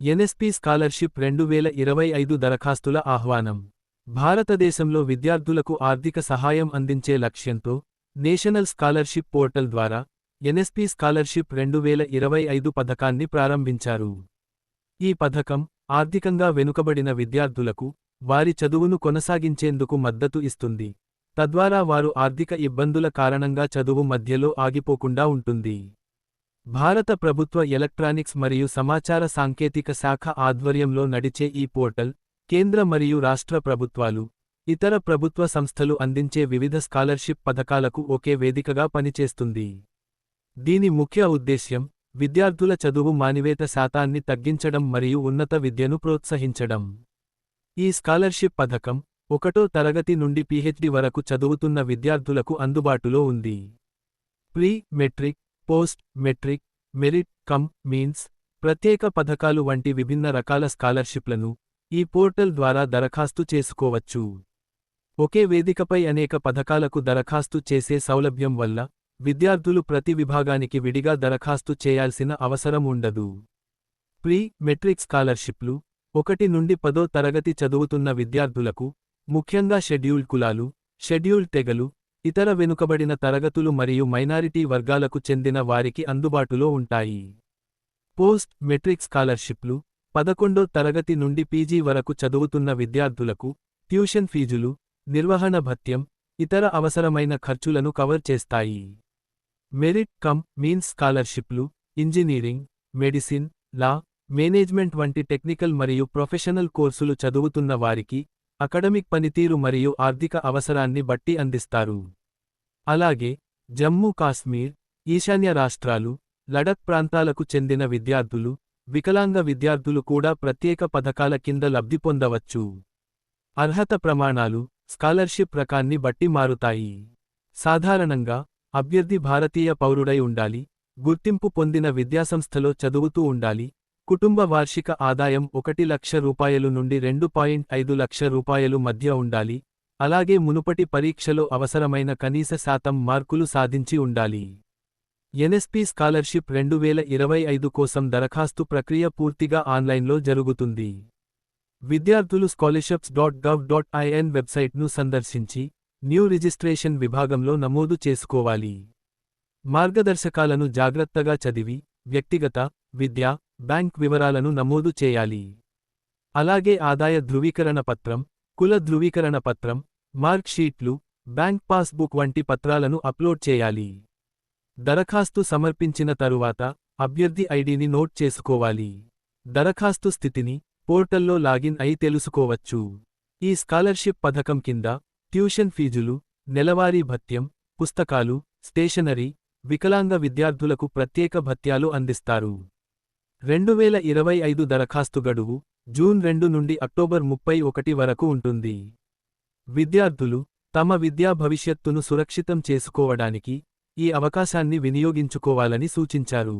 NSP scholarship రెండు వేల ఇరవై ఐదు దరఖాస్తుల ఆహ్వానం. భారతదేశంలో విద్యార్థులకు ఆర్థిక సహాయం అందించే లక్ష్యంతో నేషనల్ స్కాలర్షిప్ పోర్టల్ ద్వారా ఎన్ఎస్పి స్కాలర్షిప్ రెండు వేల ఇరవై ఐదు పథకాన్ని ప్రారంభించారు. ఈ పథకం ఆర్థికంగా వెనుకబడిన విద్యార్థులకు వారి చదువును కొనసాగించేందుకు మద్దతు ఇస్తుంది. తద్వారా వారు ఆర్థిక ఇబ్బందుల కారణంగా చదువు మధ్యలో ఆగిపోకుండా ఉంటుంది. భారత ప్రభుత్వ ఎలక్ట్రానిక్స్ మరియు సమాచార సాంకేతిక శాఖ ఆధ్వర్యంలో నడిచే ఈ పోర్టల్ కేంద్ర మరియు రాష్ట్ర ప్రభుత్వాలు ఇతర ప్రభుత్వ సంస్థలు అందించే వివిధ స్కాలర్షిప్ పథకాలకు ఒకే వేదికగా పనిచేస్తుంది. దీని ముఖ్య ఉద్దేశ్యం విద్యార్థుల చదువు మానివేత శాతాన్ని తగ్గించడం మరియు ఉన్నత విద్యను ప్రోత్సహించడం. ఈ స్కాలర్షిప్ పథకం ఒకటో తరగతి నుండి పీహెచ్డీ వరకు చదువుతున్న విద్యార్థులకు అందుబాటులో ఉంది. Pre matric post matric merit cum means ప్రత్యేక పథకాలు వంటి విభిన్న రకాల స్కాలర్షిప్లను ఈ పోర్టల్ ద్వారా దరఖాస్తు చేసుకోవచ్చు. ఒకే వేదికపై అనేక పథకాలకు దరఖాస్తు చేసే సౌలభ్యం వల్ల విద్యార్థులు ప్రతి విభాగానికి విడిగా దరఖాస్తు చేయాల్సిన అవసరం ఉండదు. ప్రీ మెట్రిక్ స్కాలర్షిప్లు ఒకటి నుండి పదో తరగతి చదువుతున్న విద్యార్థులకు ముఖ్యంగా షెడ్యూల్డ్ కులాలు షెడ్యూల్డ్ తెగలు ఇతర వెనుకబడిన తరగతులు మరియు మైనారిటీ వర్గాలకు చెందిన వారికి అందుబాటులో ఉంటాయి. పోస్ట్ మెట్రిక్ స్కాలర్షిప్లు పదకొండో తరగతి నుండి పీజీ వరకు చదువుతున్న విద్యార్థులకు ట్యూషన్ ఫీజులు నిర్వహణ భత్యం ఇతర అవసరమైన ఖర్చులను కవర్ చేస్తాయి. మెరిట్ కమ్ మీన్స్ స్కాలర్షిప్లు ఇంజనీరింగ్ మెడిసిన్ లా మేనేజ్మెంట్ వంటి టెక్నికల్ మరియు ప్రొఫెషనల్ కోర్సులు చదువుతున్న వారికి అకడమిక్ పనితీరు మరియు ఆర్థిక అవసరాన్ని బట్టి అందిస్తారు. అలాగే జమ్మూ కాశ్మీర్ ఈశాన్య రాష్ట్రాలు లడక్ ప్రాంతాలకు చెందిన విద్యార్థులు వికలాంగ విద్యార్థులు కూడా ప్రత్యేక పథకాల కింద లబ్ధి పొందవచ్చు. అర్హత ప్రమాణాలు స్కాలర్షిప్ రకాన్ని బట్టి మారుతాయి. సాధారణంగా అభ్యర్థి భారతీయ పౌరుడై ఉండాలి గుర్తింపు పొందిన విద్యాసంస్థలో చదువుతూ ఉండాలి కుటుంబ వార్షిక ఆదాయం ఒకటి లక్ష రూపాయలు నుండి రెండు పాయింట్ ఐదు లక్ష రూపాయలు మధ్య ఉండాలి. అలాగే మునుపటి పరీక్షలో అవసరమైన కనీస శాతం మార్కులు సాధించి ఉండాలి. ఎన్ఎస్పి స్కాలర్షిప్ రెండు వేల ఇరవై ఐదు కోసం దరఖాస్తు ప్రక్రియ పూర్తిగా ఆన్లైన్లో జరుగుతుంది. విద్యార్థులు scholarships dot gov dot IN వెబ్సైట్ను సందర్శించి న్యూ రిజిస్ట్రేషన్ విభాగంలో నమోదు చేసుకోవాలి. మార్గదర్శకాలను జాగ్రత్తగా చదివి వ్యక్తిగత విద్యా బ్యాంక్ వివరాలను నమోదు చేయాలి. అలాగే ఆదాయ ధృవీకరణ పత్రం కుల ధృవీకరణ పత్రం మార్క్ షీట్లు బ్యాంక్ పాస్బుక్ వంటి పత్రాలను అప్లోడ్ చేయాలి. దరఖాస్తు సమర్పించిన తరువాత అభ్యర్థి ఐడిని నోట్ చేసుకోవాలి. దరఖాస్తు స్థితిని పోర్టల్లో లాగిన్ అయి తెలుసుకోవచ్చు. ఈ స్కాలర్షిప్ పథకం కింద ట్యూషన్ ఫీజులు నెలవారీ భత్యం పుస్తకాలు స్టేషనరీ వికలాంగ విద్యార్థులకు ప్రత్యేక భత్యాలు అందిస్తారు. రెండు వేల ఇరవై ఐదు దరఖాస్తు గడువు జూన్ రెండు నుండి అక్టోబర్ ముప్పై ఒకటి వరకు ఉంటుంది. విద్యార్థులు తమ విద్యా భవిష్యత్తును సురక్షితం చేసుకోవడానికి ఈ అవకాశాన్ని వినియోగించుకోవాలని సూచించారు.